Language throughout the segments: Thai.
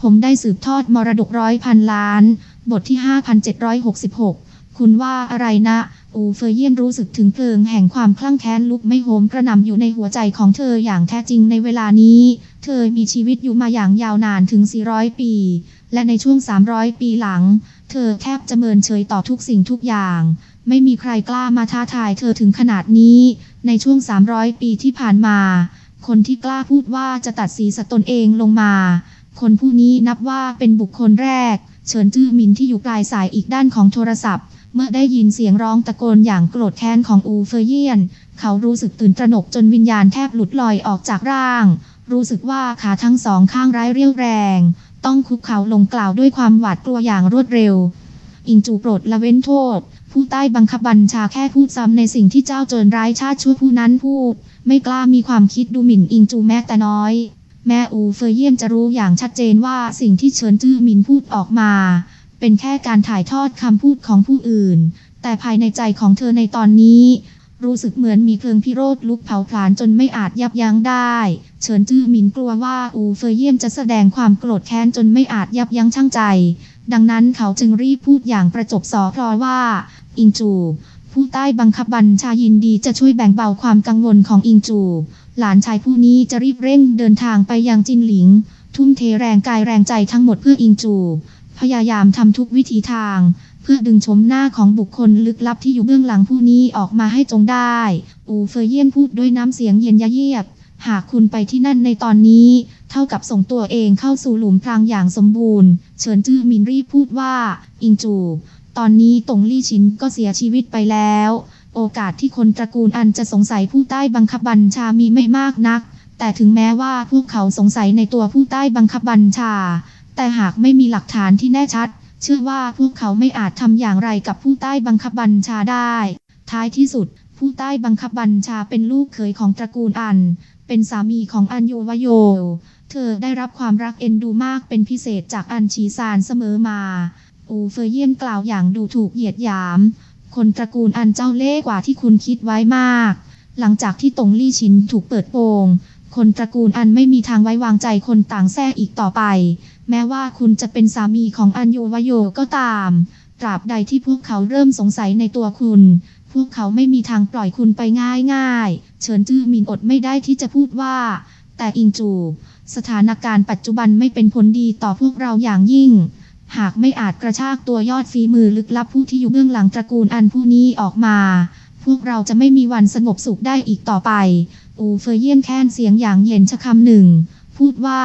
ผมได้สืบทอดมรดกร้อยพันล้าน บทที่ 5766 คุณว่าอะไรนะ อูเฟยเยียนรู้สึกถึงเพลิงแห่งความคลั่งแค้นลุกไม่โหมกระหน่ำอยู่ในหัวใจของเธออย่างแท้จริงในเวลานี้ เธอมีชีวิตอยู่มาอย่างยาวนานถึง 400 ปี และในช่วง 300 ปีหลัง เธอแทบจะเมินเฉยต่อทุกสิ่งทุกอย่าง ไม่มีใครกล้ามาท้าทายเธอถึงขนาดนี้ ในช่วง 300 ปีที่ผ่านมา คนที่กล้าพูดว่าจะตัดสีสตนเองลงมา คนผู้นี้นับว่าเป็นบุคคลแรก เฉินจื้อหมินที่อยู่ปลายสายอีกด้านของโทรศัพท์ เมื่อได้ยินเสียงร้องตะโกนอย่างโกรธแค้นของอูเฟยเยียน เขารู้สึกตื่นตระหนกจนวิญญาณแทบหลุดลอยออกจากร่าง รู้สึกว่าขาทั้งสองข้างร้ายเรียวแรง ต้องคุกเข่าลงกล่าวด้วยความหวาดกลัวอย่างรวดเร็ว อิงจูโปรดละเว้นโทษผู้ใต้บังคับบัญชาแค่พูดซ้ำในสิ่งที่เจ้าโจรร้ายชาติชั่วผู้นั้นพูด ไม่กล้ามีความคิดดูหมิ่นอิงจูแม้แต่น้อย แม่อูเฟยเยี่ยมจะรู้อย่างชัดเจนว่าสิ่งที่เฉินจื้อหมินพูดออกมา เป็นแค่การถ่ายทอดคำพูดของผู้อื่น แต่ภายในใจของเธอในตอนนี้ รู้สึกเหมือนมีเพลิงพิโรธลุกเผาผลาญจนไม่อาจยับยั้งได้ เฉินจื้อหมินกลัวว่าอูเฟยเยี่ยมจะแสดงความโกรธแค้นจนไม่อาจยับยั้งชั่งใจ ดังนั้นเขาจึงรีบพูดอย่างประจบสอพลอว่า อิงจูผู้ใต้บังคับบัญชายินดีจะช่วยแบ่งเบาความกังวลของอิงจู หลานชายผู้นี้จะรีบเร่งเดินทางไปยังจินหลิง ทุ่มเทแรงกายแรงใจทั้งหมดเพื่ออิงจู พยายามทำทุกวิธีทาง เพื่อดึงชมหน้าของบุคคลลึกลับที่อยู่เบื้องหลังผู้นี้ออกมาให้จงได้ อูเฟยเยี่ยนพูดด้วยน้ำเสียงเย็นยะเยียบ หากคุณไปที่นั่นในตอนนี้ เท่ากับส่งตัวเองเข้าสู่หลุมพรางอย่างสมบูรณ์ เฉินจื้อมินรีพูดว่า อิงจู ตอนนี้ตงลี่ชินก็เสียชีวิตไปแล้ว โอกาสที่คนตระกูลอันจะสงสัยผู้ใต้บังคับบัญชามีไม่มากนัก แต่ถึงแม้ว่าพวกเขาสงสัยในตัวผู้ใต้บังคับบัญชา แต่หากไม่มีหลักฐานที่แน่ชัด เชื่อว่าพวกเขาไม่อาจทำอย่างไรกับผู้ใต้บังคับบัญชาได้ ท้ายที่สุด ผู้ใต้บังคับบัญชาเป็นลูกเขยของตระกูลอัน เป็นสามีของอันโยวโย เธอได้รับความรักเอ็นดูมากเป็นพิเศษจากอันชีซานเสมอมา อูเฟยเยี่ยนกล่าวอย่างดูถูกเหยียดหยาม คนตระกูลอันเจ้าเล่ห์กว่าที่คุณคิดไว้มาก หลังจากที่ตงลี่ชินถูกเปิดโปง คนตระกูลอันไม่มีทางไว้วางใจคนต่างแท้อีกต่อไป แม้ว่าคุณจะเป็นสามีของอันโยวโยก็ตาม ตราบใดที่พวกเขาเริ่มสงสัยในตัวคุณ พวกเขาไม่มีทางปล่อยคุณไปง่ายๆ เฉินจื้อมินอดไม่ได้ที่จะพูดว่า แต่อิงจู สถานการณ์ปัจจุบันไม่เป็นผลดีต่อพวกเราอย่างยิ่ง หากไม่อาจกระชากตัวยอดฝีมือลึกลับผู้ที่อยู่เบื้องหลังตระกูลอันผู้นี้ออกมา พวกเราจะไม่มีวันสงบสุขได้อีกต่อไป อูเฟยเยี่ยนแค้นเสียงอย่างเย็นชะคำหนึ่ง พูดว่า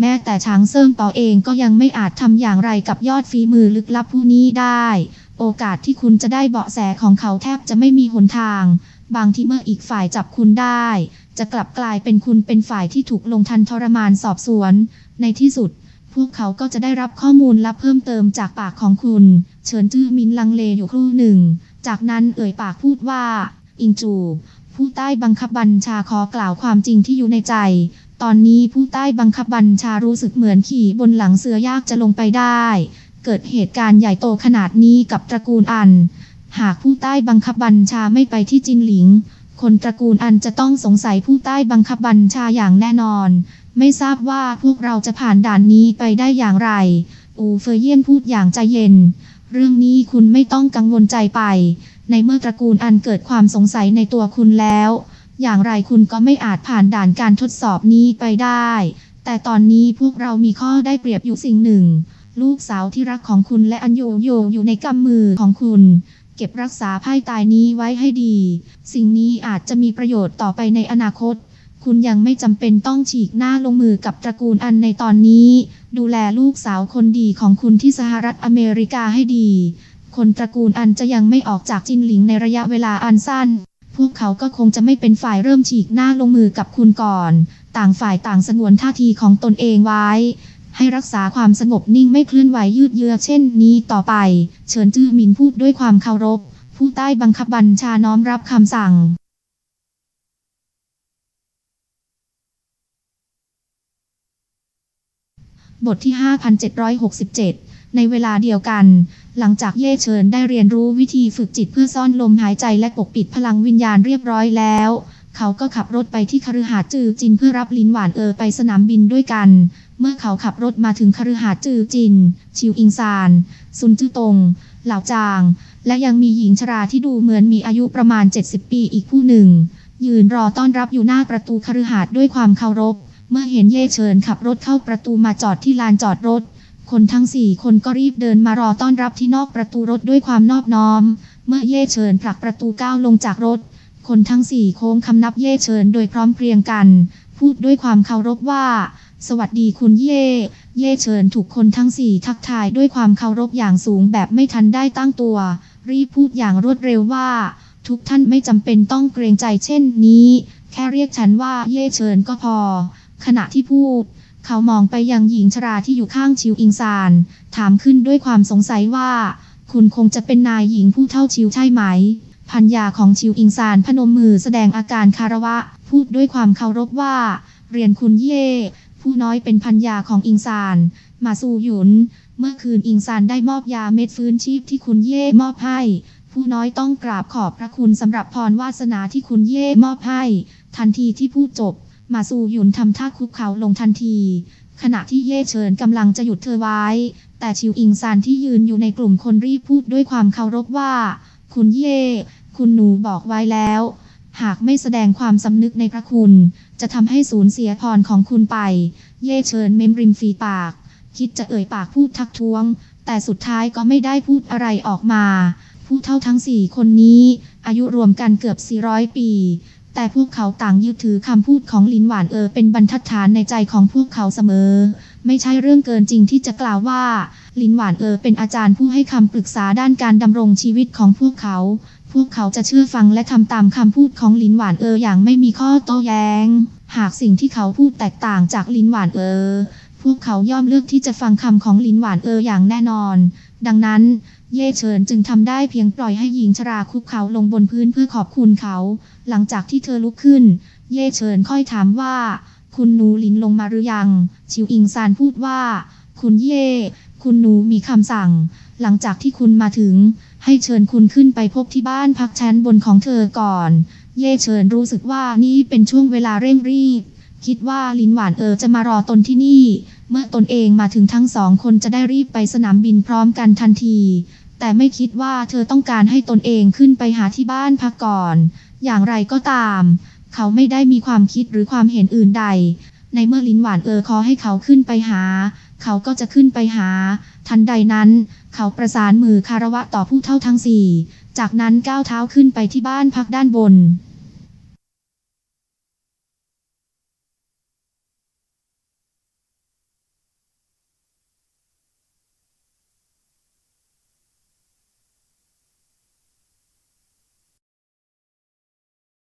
แม้แต่ช้างเซิงต่อเองก็ยังไม่อาจทำอย่างไรกับยอดฝีมือลึกลับผู้นี้ได้ โอกาสที่คุณจะได้เบาะแสของเขาแทบจะไม่มีหนทาง บางที่เมื่ออีกฝ่ายจับคุณได้ จะกลับกลายเป็นคุณเป็นฝ่ายที่ถูกลงทันทรมานสอบสวน ในที่สุด พวกเขาก็จะได้รับข้อมูลลับเพิ่มเติมจากปากของคุณ เฉินจื้อมินลังเลอยู่ครู่หนึ่ง จากนั้นเอ่ยปากพูดว่า อิงจู ผู้ใต้บังคับบัญชาขอกล่าวความจริงที่อยู่ในใจ ตอนนี้ผู้ใต้บังคับบัญชารู้สึกเหมือนขี่บนหลังเสือยากจะลงไปได้ เกิดเหตุการณ์ใหญ่โตขนาดนี้กับตระกูลอัน หากผู้ใต้บังคับบัญชาไม่ไปที่จินหลิง คนตระกูลอันจะต้องสงสัยผู้ใต้บังคับบัญชาอย่างแน่นอน ไม่ทราบว่าพวกเราจะผ่านด่านนี้ไปได้อย่างไร อูเฟยเยียนพูดอย่างใจเย็น เรื่องนี้คุณไม่ต้องกังวลใจไป ในเมื่อตระกูลอันเกิดความสงสัยในตัวคุณแล้ว อย่างไรคุณก็ไม่อาจผ่านด่านการทดสอบนี้ไปได้ แต่ตอนนี้พวกเรามีข้อได้เปรียบอยู่สิ่งหนึ่ง ลูกสาวที่รักของคุณและอันโยโยอยู่ในกำมือของคุณเก็บรักษาไพ่ตายนี้ไว้ให้ดี สิ่งนี้อาจจะมีประโยชน์ต่อไปในอนาคต คุณยังไม่จำเป็นต้องฉีกหน้าลงมือกับตระกูลอันในตอนนี้ ดูแลลูกสาวคนดีของคุณที่สหรัฐอเมริกาให้ดี คนตระกูลอันจะยังไม่ออกจากจินหลิงในระยะเวลาอันสั้น พวกเขาก็คงจะไม่เป็นฝ่ายเริ่มฉีกหน้าลงมือกับคุณก่อน ต่างฝ่ายต่างสงวนท่าทีของตนเองไว้ ให้รักษาความสงบนิ่งไม่เคลื่อนไหวยืดเยื้อเช่นนี้ต่อไป เฉินจื้อหมินพูดด้วยความเคารพ ผู้ใต้บังคับบัญชาน้อมรับคำสั่ง บทที่ 5767 ในเวลาเดียวกัน หลังจากเย่เฉินได้เรียนรู้วิธีฝึกจิตเพื่อซ่อนลมหายใจและปกปิดพลังวิญญาณเรียบร้อยแล้ว เขาก็ขับรถไปที่คฤหาสน์จือจินเพื่อรับลินหวานเออไปสนามบินด้วยกัน เมื่อเขาขับรถมาถึงคฤหาสน์จือจิน ชิวอิงซาน ซุนจื้อตง เหล่าจาง และยังมีหญิงชราที่ดูเหมือนมีอายุประมาณ 70 ปีอีกผู้หนึ่ง ยืนรอต้อนรับอยู่หน้าประตูคฤหาสน์ด้วยความเคารพ เมื่อเห็นเย่เฉินขับรถเข้าประตูมาจอดที่ลานจอดรถ คนทั้งสี่คนก็รีบเดินมารอต้อนรับที่นอกประตูรถด้วยความนอบน้อม เมื่อเย่เฉินผลักประตูก้าวลงจากรถ คนทั้งสี่โค้งคำนับเย่เฉินโดยพร้อมเพรียงกัน พูดด้วยความเคารพว่า สวัสดีคุณเย่ เย่เฉินถูกคนทั้งสี่ทักทายด้วยความเคารพอย่างสูงแบบไม่ทันได้ตั้งตัว รีบพูดอย่างรวดเร็วว่า ทุกท่านไม่จำเป็นต้องเกรงใจเช่นนี้ แค่เรียกฉันว่าเย่เฉินก็พอ ขณะที่พูด เขามองไปยังหญิงชราที่อยู่ข้างชิวอิงซาน ถามขึ้นด้วยความสงสัยว่า คุณคงจะเป็นนายหญิงผู้เท่าชิวใช่ไหมพัญญาของชิวอิงซานพนมมือแสดงอาการคารวะ พูดด้วยความเคารพว่า เรียนคุณเย่ ผู้น้อยเป็นพัญญาของอิงซาน มาสู่หยุน เมื่อคืนอิงซานได้มอบยาเม็ดฟื้นชีพที่คุณเย่มอบให้ ผู้น้อยต้องกราบขอบพระคุณสำหรับพรวาสนาที่คุณเย่มอบให้ ทันทีที่พูดจบ มาสู่หยุนทำท่าคุกเข่าลงทันที ขณะที่เย่เฉินกำลังจะหยุดเธอไว้ แต่ชิวอิงซานที่ยืนอยู่ในกลุ่มคนรีบพูดด้วยความเคารพว่า คุณเย่ คุณหนูบอกไว้แล้ว หากไม่แสดงความสำนึกในพระคุณ จะทำให้สูญเสียพรของคุณไป เย่เฉินเมมริมฝีปาก คิดจะเอ่ยปากพูดทักท้วง แต่สุดท้ายก็ไม่ได้พูดอะไรออกมา ผู้เท่าทั้งสี่คนนี้ อายุรวมกันเกือบ400ปี แต่พวกเขาต่างยึดถือคำพูดของลินหวานเออเป็นบรรทัดฐานในใจของพวกเขาเสมอ ไม่ใช่เรื่องเกินจริงที่จะกล่าวว่าลินหวานเออเป็นอาจารย์ผู้ให้คำปรึกษาด้านการดำรงชีวิตของพวกเขา พวกเขาจะเชื่อฟังและทำตามคำพูดของลินหวานเอออย่างไม่มีข้อโต้แย้ง หากสิ่งที่เขาพูดแตกต่างจากลินหวานเออ พวกเขาย่อมเลือกที่จะฟังคำของลินหวานเอออย่างแน่นอน ดังนั้น เย่เฉินจึงทำได้เพียงปล่อยให้หญิงชราคุกเขาลงบนพื้นเพื่อขอบคุณเขา หลังจากที่เธอลุกขึ้น เย่เฉินค่อยถามว่า คุณหนูลินลงมาหรือยัง ชิวอิงซานพูดว่า คุณเย่ คุณหนูมีคำสั่ง หลังจากที่คุณมาถึง ให้เชิญคุณขึ้นไปพบที่บ้านพักชั้นบนของเธอก่อน เย่เฉินรู้สึกว่านี่เป็นช่วงเวลาเร่งรีบ คิดว่าลินหวานเออจะมารอตนที่นี่ เมื่อตนเองมาถึงทั้งสองคนจะได้รีบไปสนามบินพร้อมกันทันที แต่ไม่คิดว่าเธอต้องการให้ตนเองขึ้นไปหาที่บ้านพักก่อน อย่างไรก็ตาม เขาไม่ได้มีความคิดหรือความเห็นอื่นใด ในเมื่อลินหวานเออขอให้เขาขึ้นไปหา เขาก็จะขึ้นไปหา ทันใดนั้น เขาประสานมือคารวะต่อผู้เท่าทั้งสี่ จากนั้นก้าวเท้าขึ้นไปที่บ้านพักด้านบน